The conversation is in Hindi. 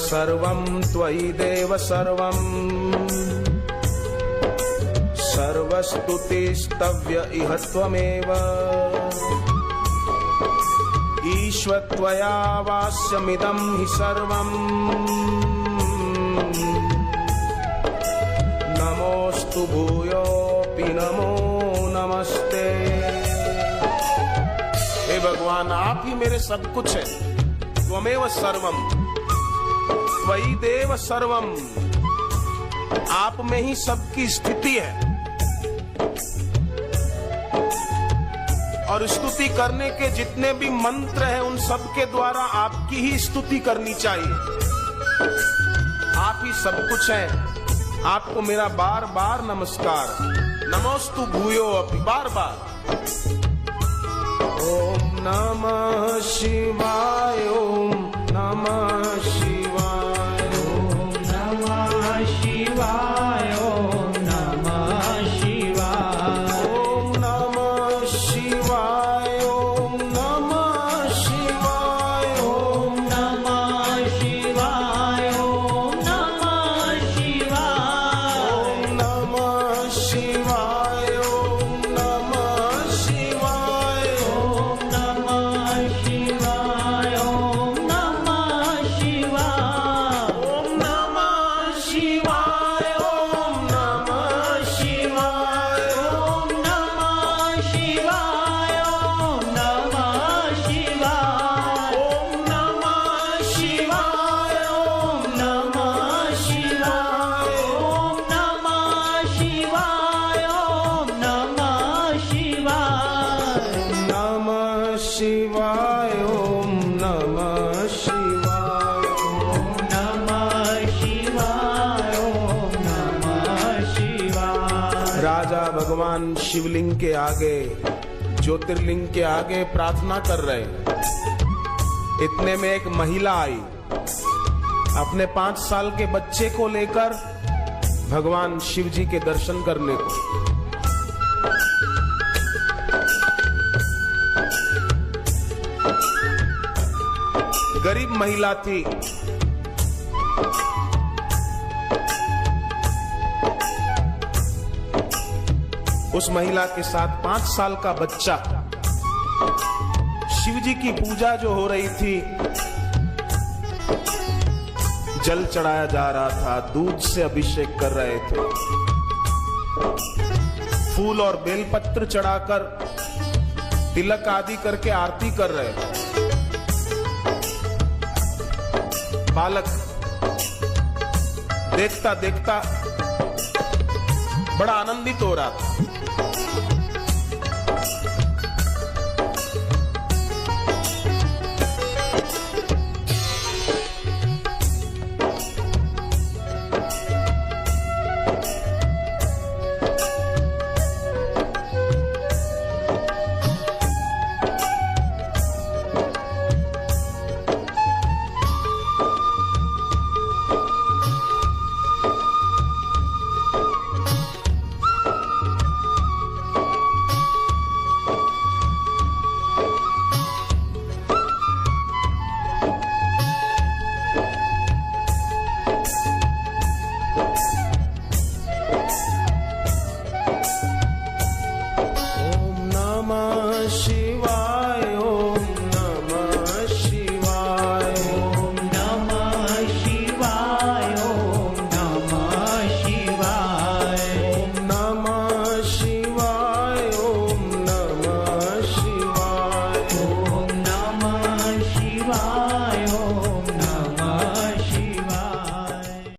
सर्वं त्वयि देव सर्वम् सर्वस्तुतिस्तव्य इह त्वमेव। ईश्व त्वया वास्यमिदं हि सर्वम्। नमोऽस्तु भूयोऽपि नमो नमस्ते। हे भगवान, आप ही मेरे सब कुछ है। त्वमेव सर्वम। त्वयि देव सर्वम। आप में ही सबकी स्थिति है। और स्तुति करने के जितने भी मंत्र हैं, उन सब के द्वारा आपकी ही स्तुति करनी चाहिए। आप ही सब कुछ है। आपको मेरा बार बार नमस्कार। नमोस्तु भूयो अपि बार बार ओम नमः शिवाय, ओम नमः राजा भगवान शिवलिंग के आगे, ज्योतिर्लिंग के आगे प्रार्थना कर रहे इतने में एक महिला आई। अपने पाँच साल के बच्चे को लेकर भगवान शिव जी के दर्शन करने को। गरीब महिला थी। उस महिला के साथ पाँच साल का बच्चा। शिव जी की पूजा जो हो रही थी, जल चढ़ाया जा रहा था, दूध से अभिषेक कर रहे थे। फूल और बेलपत्र चढ़ाकर तिलक आदि करके आरती कर रहे थे। बालक देखता देखता बड़ा आनंदित हो रहा था।